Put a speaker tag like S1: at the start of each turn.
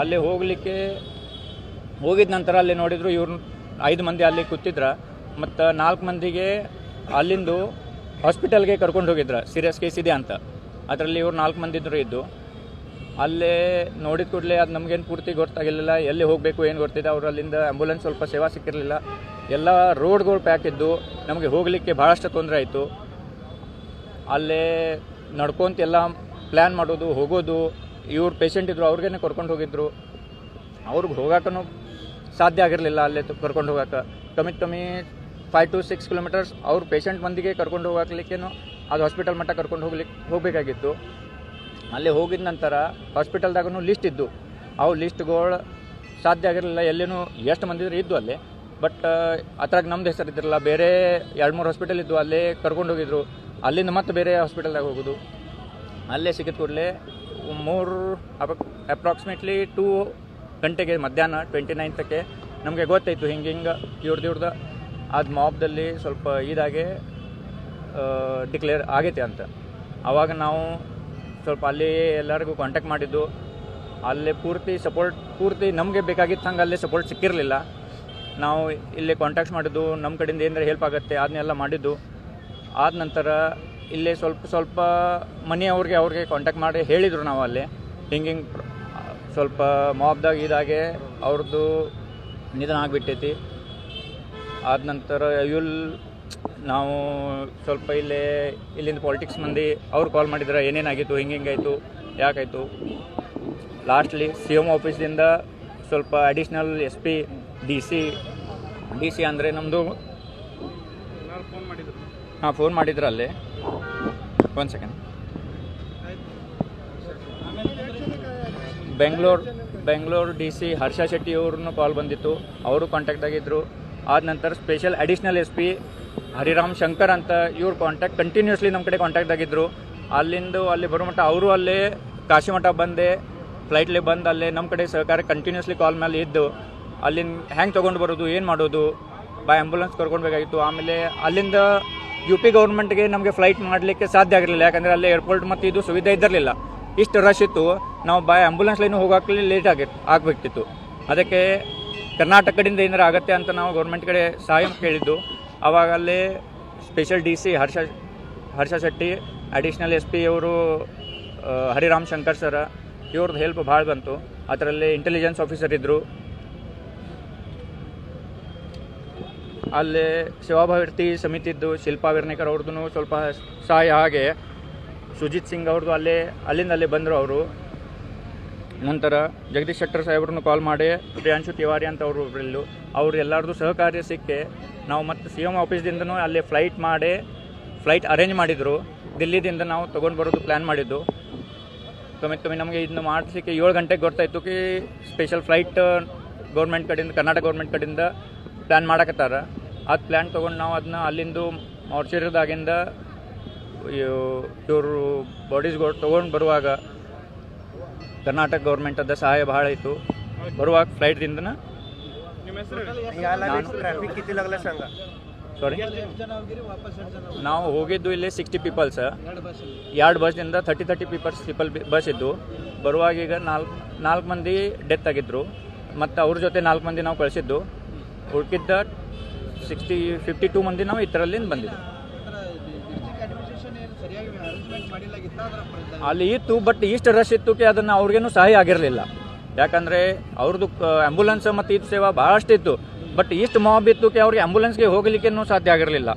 S1: ಅಲ್ಲಿ ಹೋಗಲಿಕ್ಕೆ ಹೋಗಿದ ನಂತರ ಅಲ್ಲಿ ನೋಡಿದ್ರು ಇವ್ರು ಐದು ಮಂದಿ ಅಲ್ಲಿ ಕೂತಿದ್ರ, ಮತ್ತು ನಾಲ್ಕು ಮಂದಿಗೆ ಅಲ್ಲಿಂದು ಹಾಸ್ಪಿಟಲ್ಗೆ ಕರ್ಕೊಂಡು ಹೋಗಿದ್ರ ಸೀರಿಯಸ್ ಕೇಸ್ ಇದೆ ಅಂತ. ಅದರಲ್ಲಿ ಇವ್ರು ನಾಲ್ಕು ಮಂದಿ ಇದ್ರು ಇದ್ದು. ಅಲ್ಲೇ ನೋಡಿದ ಕೂಡಲೇ ಅದು ನಮಗೇನು ಪೂರ್ತಿ ಗೊತ್ತಾಗಿರಲಿಲ್ಲ, ಎಲ್ಲಿ ಹೋಗಬೇಕು, ಏನು ಗೊತ್ತಿದೆ ಅವ್ರು ಅಲ್ಲಿಂದ ಆ್ಯಂಬುಲೆನ್ಸ್ ಸ್ವಲ್ಪ ಸೇವಾ ಸಿಕ್ಕಿರಲಿಲ್ಲ. ಎಲ್ಲ ರೋಡ್ಗಳು ಪ್ಯಾಕ್ ಇದ್ದು, ನಮಗೆ ಹೋಗಲಿಕ್ಕೆ ಭಾಳಷ್ಟು ತೊಂದರೆ ಆಯಿತು. ಅಲ್ಲೇ ನಡ್ಕೊಂತ ಎಲ್ಲ ಪ್ಲ್ಯಾನ್ ಮಾಡೋದು, ಹೋಗೋದು ಇವ್ರು ಪೇಷಂಟ್ ಇದ್ರು, ಅವ್ರಿಗೇನೆ ಕರ್ಕೊಂಡು ಹೋಗಿದ್ರು. ಅವ್ರಿಗೆ ಹೋಗಾಕೂ ಸಾಧ್ಯ ಆಗಿರಲಿಲ್ಲ ಅಲ್ಲೇ ಕರ್ಕೊಂಡು ಹೋಗಾಕ. ಕಮ್ಮಿ ಕಮ್ಮಿ ಫೈವ್ ಟು ಸಿಕ್ಸ್ ಕಿಲೋಮೀಟರ್ಸ್ ಅವ್ರ ಪೇಷಂಟ್ ಮಂದಿಗೆ ಕರ್ಕೊಂಡು ಹೋಗ್ಲಿಕ್ಕೇನು ಅದು ಹಾಸ್ಪಿಟಲ್ ಮಟ್ಟ ಕರ್ಕೊಂಡು ಹೋಗ್ಲಿಕ್ಕೆ ಹೋಗಬೇಕಾಗಿತ್ತು. ಅಲ್ಲಿ ಹೋಗಿದ ನಂತರ ಹಾಸ್ಪಿಟಲ್ದಾಗೂ ಲಿಸ್ಟ್ ಇದ್ದು. ಅವು ಲಿಸ್ಟ್ಗಳು ಸಾಧ್ಯ ಆಗಿರಲಿಲ್ಲ, ಎಲ್ಲಿನೂ ಎಷ್ಟು ಮಂದಿ ಇದ್ದು ಅಲ್ಲಿ. ಬಟ್ ಅದ್ರಾಗ ನಮ್ದು ಹೆಸರು ಇದ್ದಿರಲ್ಲ, ಬೇರೆ ಎರಡು ಮೂರು ಹಾಸ್ಪಿಟಲ್ ಇದ್ದು ಅಲ್ಲೇ ಕರ್ಕೊಂಡು ಹೋಗಿದ್ರು. ಅಲ್ಲಿಂದ ಮತ್ತೆ ಬೇರೆ ಹಾಸ್ಪಿಟಲ್ದಾಗ ಹೋಗೋದು. ಅಲ್ಲೇ ಸಿಕ್ಕಿದ ಕೂಡಲೇ ಮೂರು ಅಪ್ರಾಕ್ಸಿಮೇಟ್ಲಿ ಟೂ ಗಂಟೆಗೆ ಮಧ್ಯಾಹ್ನ ಟ್ವೆಂಟಿ ನೈನ್ತಕ್ಕೆ ನಮಗೆ ಗೊತ್ತಾಯಿತು ಹಿಂಗೆ ಹಿಂಗೆ ಇವ್ರದ್ದು ಇವ್ರದ್ದು ಅದು ಮಾಬ್ದಲ್ಲಿ ಸ್ವಲ್ಪ ಇದಾಗೆ ಡಿಕ್ಲೇರ್ ಆಗೈತೆ ಅಂತ. ಆವಾಗ ನಾವು ಸ್ವಲ್ಪ ಅಲ್ಲಿ ಎಲ್ಲರಿಗೂ ಕಾಂಟ್ಯಾಕ್ಟ್ ಮಾಡಿದ್ದು. ಅಲ್ಲೇ ಪೂರ್ತಿ ಸಪೋರ್ಟ್ ಪೂರ್ತಿ ನಮಗೆ ಬೇಕಾಗಿತ್ತು ಹಂಗೆ ಅಲ್ಲೇ ಸಪೋರ್ಟ್ ಸಿಕ್ಕಿರಲಿಲ್ಲ. ನಾವು ಇಲ್ಲಿ ಕಾಂಟ್ಯಾಕ್ಟ್ಸ್ ಮಾಡಿದ್ದು ನಮ್ಮ ಕಡೆಯಿಂದ ಏನಾರ ಹೆಲ್ಪ್ ಆಗುತ್ತೆ ಅದನ್ನೆಲ್ಲ ಮಾಡಿದ್ದು. ಆದ ನಂತರ ಇಲ್ಲೇ ಸ್ವಲ್ಪ ಸ್ವಲ್ಪ ಮನೆಯವ್ರಿಗೆ ಅವ್ರಿಗೆ ಕಾಂಟ್ಯಾಕ್ಟ್ ಮಾಡಿ ಹೇಳಿದರು ನಾವು ಅಲ್ಲಿ. ಹಿಂಗೆ ಹಿಂಗೆ ಸ್ವಲ್ಪ ಮಾಬ್ದಾಗ ಇದಾಗೆ ಅವ್ರದ್ದು ನಿಧನ ಆಗಿಬಿಟ್ಟೈತಿ. ಆದ ನಂತರ ಇಲ್ ನಾವು ಸ್ವಲ್ಪ ಇಲ್ಲೇ ಇಲ್ಲಿಂದ ಪಾಲಿಟಿಕ್ಸ್ ಮಂದಿ ಅವ್ರು ಕಾಲ್ ಮಾಡಿದ್ರೆ ಏನೇನಾಗಿತ್ತು ಹಿಂಗೆ ಹಿಂಗಾಯಿತು ಯಾಕಾಯಿತು ಲಾಸ್ಟ್ಲಿ ಸಿ ಎಂ ಆಫೀಸಿಂದ ಸ್ವಲ್ಪ additional S P D C D C ಅಂದರೆ ನಮ್ಮದು ಹಾಂ ಫೋನ್ ಮಾಡಿದ್ರು. ಅಲ್ಲಿ ಒಂದು second Bengaluru Bengaluru D C Harsha Shetty ಅವ್ರನ್ನು ಕಾಲ್ ಬಂದಿತ್ತು. ಅವರು ಕಾಂಟ್ಯಾಕ್ಟ್ ಆಗಿದ್ದರು ಆದ ನಂತರ special additional S P Hariram Shankar ಅಂತ ಇವ್ರು ಕಾಂಟ್ಯಾಕ್ಟ್ ಕಂಟಿನ್ಯೂಸ್ಲಿ ನಮ್ಮ ಕಡೆ ಕಾಂಟ್ಯಾಕ್ಟ್ ಆಗಿದ್ದರು ಅಲ್ಲಿಂದ ಅಲ್ಲಿ ಬರೋ ಮಟ್ಟ ಅವರು ಅಲ್ಲೇ ಕಾಶಿಮಠ ಬಂದೆ. ಫ್ಲೈಟ್ಲಿ ಬಂದು ಅಲ್ಲೇ ನಮ್ಮ ಕಡೆ ಸರ್ಕಾರ ಕಂಟಿನ್ಯೂಸ್ಲಿ ಕಾಲ್ ಮೇಲೆ ಇದ್ದು ಅಲ್ಲಿಂದ ಹ್ಯಾಂಗೆ ತೊಗೊಂಡು ಬರೋದು, ಏನು ಮಾಡೋದು, ಬೈ ಆ್ಯಂಬುಲೆನ್ಸ್ ಕರ್ಕೊಳ್ಬೇಕಾಗಿತ್ತು ಆಮೇಲೆ ಅಲ್ಲಿಂದ ಯು ಪಿ ಗೌರ್ಮೆಂಟ್ಗೆ ನಮಗೆ ಫ್ಲೈಟ್ ಮಾಡಲಿಕ್ಕೆ ಸಾಧ್ಯ ಆಗಿರಲಿಲ್ಲ. ಯಾಕಂದರೆ ಅಲ್ಲಿ ಏರ್ಪೋರ್ಟ್ ಮತ್ತು ಇದು ಸುವಿಧೆ ಇದ್ದಿರಲಿಲ್ಲ. ಇಷ್ಟು ರಶ್ ಇತ್ತು. ನಾವು ಬೈ ಆ್ಯಂಬುಲೆನ್ಸ್ ಲೈನು ಹೋಗೋಕ್ಕೆ ಲೇಟ್ ಆಗಿ ಆಗಬೇಕಿತ್ತು ಅದಕ್ಕೆ ಕರ್ನಾಟಕದಿಂದ ಏನಾರು ಆಗುತ್ತೆ ಅಂತ ನಾವು ಗೌರ್ಮೆಂಟ್ ಕಡೆ ಸಹಾಯ ಕೇಳಿದ್ದು. ಆವಾಗ ಅಲ್ಲೇ special D C Harsha Harsha Shetty additional S P ಅವರು ಹರಿರಾಮ್ ಶಂಕರ್ ಸರ ಇವ್ರದ್ದು ಹೆಲ್ಪ್ ಭಾಳ ಬಂತು. ಅದರಲ್ಲಿ ಇಂಟೆಲಿಜೆನ್ಸ್ ಆಫೀಸರ್ ಇದ್ದರು ಅಲ್ಲೇ ಸೇವಾಭಾರತಿ ಸಮಿತಿದ್ದು ಶಿಲ್ಪಾ ವಿರ್ನೇಕರ್ ಅವ್ರದ್ದು ಸ್ವಲ್ಪ ಸಹಾಯ ಹಾಗೆ. ಸುಜಿತ್ ಸಿಂಗ್ ಅವ್ರದ್ದು ಅಲ್ಲೇ, ಅಲ್ಲಿಂದ ಅಲ್ಲಿ ಬಂದರು ಅವರು. ನಂತರ ಜಗದೀಶ್ ಶೆಟ್ಟರ್ ಸಾಹೇಬ್ರನ್ನು ಕಾಲ್ ಮಾಡಿ, ಪ್ರಿಯಾಂಶು ತಿವಾರಿ ಅಂತ ಅವರು ಒಬ್ಬರಿಲ್ಲು ಅವ್ರು ಎಲ್ಲರದು ಸಹಕಾರ್ಯ ಸಿಕ್ಕಿ, ನಾವು ಮತ್ತು ಸಿ ಎಂ ಆಫೀಸ್ದಿಂದನೂ ಅಲ್ಲಿ ಫ್ಲೈಟ್ ಮಾಡಿ ಫ್ಲೈಟ್ ಅರೇಂಜ್ ಮಾಡಿದರು. ದಿಲ್ಲಿದಿಂದ ನಾವು ತೊಗೊಂಡು ಬರೋದು ಪ್ಲ್ಯಾನ್ ಮಾಡಿದ್ದು. ಕಮ್ಮಿ ಕಮ್ಮಿ ನಮಗೆ ಇದನ್ನು ಮಾಡಿಸಲಿಕ್ಕೆ ಏಳು ಗಂಟೆಗೆ ಗೊತ್ತಾಯಿತು ಕಿ ಸ್ಪೆಷಲ್ ಫ್ಲೈಟ್ ಗೌರ್ಮೆಂಟ್ ಕಡೆಯಿಂದ, ಕರ್ನಾಟಕ ಗೌರ್ಮೆಂಟ್ ಕಡೆಯಿಂದ ಪ್ಲ್ಯಾನ್ ಮಾಡಕತ್ತಾರ. ಅದು ಪ್ಲ್ಯಾನ್ ತೊಗೊಂಡು ನಾವು ಅದನ್ನ ಅಲ್ಲಿಂದು ಮಾರ್ಚರಿದಾಗಿಂದ ಇವರು ಬಾಡೀಸ್ ತೊಗೊಂಡು ಬರುವಾಗ ಕರ್ನಾಟಕ ಗೌರ್ಮೆಂಟದ ಸಹಾಯ ಭಾಳ ಇತ್ತು. ಬರುವಾಗ
S2: ಫ್ಲೈಟ್ದಿಂದ
S1: ಸಾರಿ ನಾವು ಹೋಗಿದ್ದು ಇಲ್ಲಿ ಸಿಕ್ಸ್ಟಿ ಪೀಪಲ್ಸ್ ಎರಡು ಬಸ್ನಿಂದ thirty thirty peoples people bus ಇದ್ದು. ಬರುವಾಗ ಈಗ ನಾಲ್ಕು ನಾಲ್ಕು ಮಂದಿ ಡೆತ್ ಆಗಿದ್ರು. ಮತ್ತು ಅವ್ರ ಜೊತೆ ನಾಲ್ಕು ಮಂದಿ ನಾವು ಕಳಿಸಿದ್ದು. ಹುಡುಕಿದ್ದ ಸಿಕ್ಸ್ಟಿ, ಫಿಫ್ಟಿ ಟೂ ಮಂದಿ ನಾವು ಇದರಲ್ಲಿಂದ ಬಂದಿದ್ದು ಅಲ್ಲಿ ಇತ್ತು ಬಟ್ ಇಷ್ಟು ರಶ್ ಇತ್ತು ಕಿ ಅದನ್ನು ಅವ್ರಿಗೇನು ಸಹಾಯ ಆಗಿರಲಿಲ್ಲ. ಯಾಕಂದರೆ ಅವ್ರದ್ದು ಆ್ಯಂಬುಲೆನ್ಸ್ ಮತ್ತು ಇದು ಸೇವಾ ಭಾಳಷ್ಟು ಇತ್ತು ಬಟ್ ಇಷ್ಟು ಮಾಬ್ ಇತ್ತು ಕಿ ಅವ್ರಿಗೆ ಆ್ಯಂಬುಲೆನ್ಸ್ಗೆ ಹೋಗಲಿಕ್ಕೇನು ಸಾಧ್ಯ ಆಗಿರಲಿಲ್ಲ.